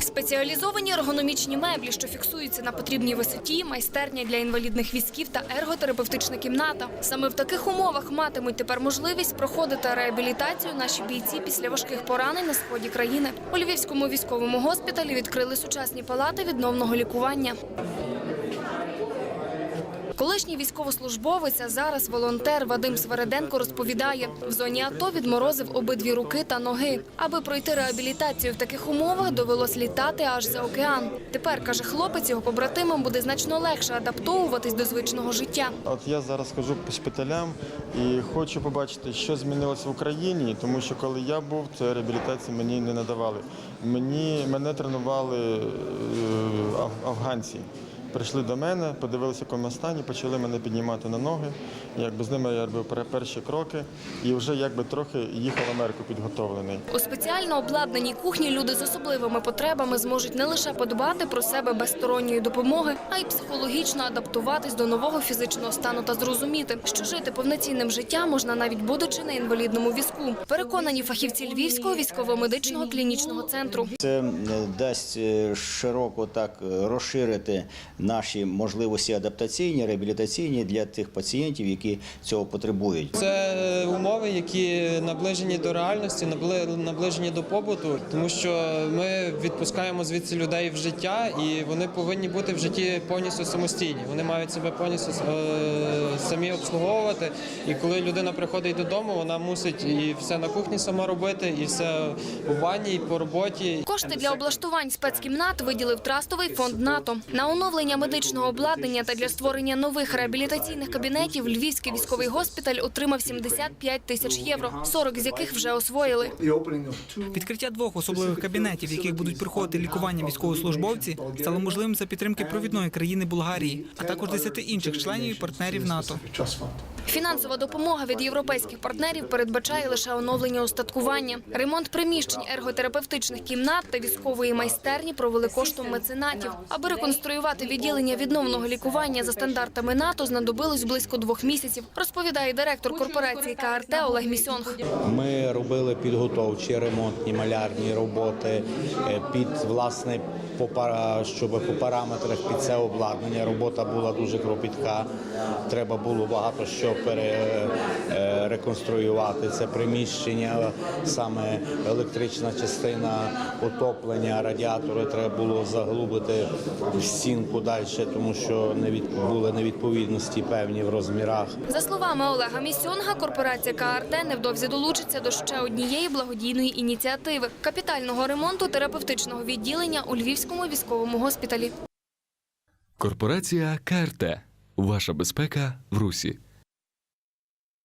Спеціалізовані ергономічні меблі, що фіксуються на потрібній висоті, майстерня для інвалідних візків та ерготерапевтична кімната. Саме в таких умовах матимуть тепер можливість проходити реабілітацію наші бійці після важких поранень на сході країни. У Львівському військовому госпіталі відкрили сучасні палати відновного лікування. Колишній військовослужбовець, а зараз волонтер Вадим Свереденко розповідає, в зоні АТО відморозив обидві руки та ноги. Аби пройти реабілітацію в таких умовах, довелось літати аж за океан. Тепер, каже хлопець, його побратимам буде значно легше адаптовуватись до звичного життя. От я зараз хожу по шпиталям і хочу побачити, що змінилось в Україні, тому що коли я був, це реабілітації мені не надавали. Мені мене тренували е, афганці. Прийшли до мене, подивилися, в якому стані, почали мене піднімати на ноги. Якби з ними я робив пер- перші кроки і вже якби трохи їхав в Америку підготовлений. У спеціально обладнаній кухні люди з особливими потребами зможуть не лише подбати про себе без сторонньої допомоги, а й психологічно адаптуватись до нового фізичного стану та зрозуміти, що жити повноцінним життям можна навіть будучи на інвалідному візку. Переконані фахівці Львівського військово-медичного клінічного центру. Це е, дасть е, широко так е, розширити наші можливості адаптаційні, реабілітаційні для тих пацієнтів, які цього потребують. Це умови, які наближені до реальності, набли- наближені до побуту, тому що ми відпускаємо звідси людей в життя, і вони повинні бути в житті повністю самостійні. Вони мають себе повністю е, самі обслуговувати. І коли людина приходить додому, вона мусить і все на кухні сама робити, і все у ванні, і по роботі. Кошти для облаштувань спецкімнат виділив трастовий фонд НАТО. На оновлення медичного обладнання та для створення нових реабілітаційних кабінетів Львівський військовий госпіталь отримав 75 тисяч євро, 40 з яких вже освоїли. Відкриття двох особливих кабінетів, в яких будуть проходити лікування військовослужбовці, стало можливим за підтримки провідної країни Болгарії, а також 10 інших членів і партнерів НАТО. Фінансова допомога від європейських партнерів передбачає лише оновлення устаткування. Ремонт приміщень ерготерапевтичних кімнат та військової майстерні провели коштом меценатів. Аби реконструювати відділення відновного лікування за стандартами НАТО, знадобилось близько двох місяців, розповідає директор корпорації КРТ Олег Місьонг. Ми робили підготовчі ремонтні малярні роботи е, під власне щоб по параметрах під це обладнання. Робота була дуже кропітка. Треба було багато що пере, е, реконструювати. Це приміщення, саме електрична частина отоплення, радіатори треба було заглубити в стінку далі, тому що не від, були невідповідності певні в розмірах. За словами Олега Місьонга, корпорація КРТ невдовзі долучиться до ще однієї благодійної ініціативи капітального ремонту терапевтичного відділення у Львівському військовому госпіталі. Корпорація КРТ. Ваша безпека в Русі.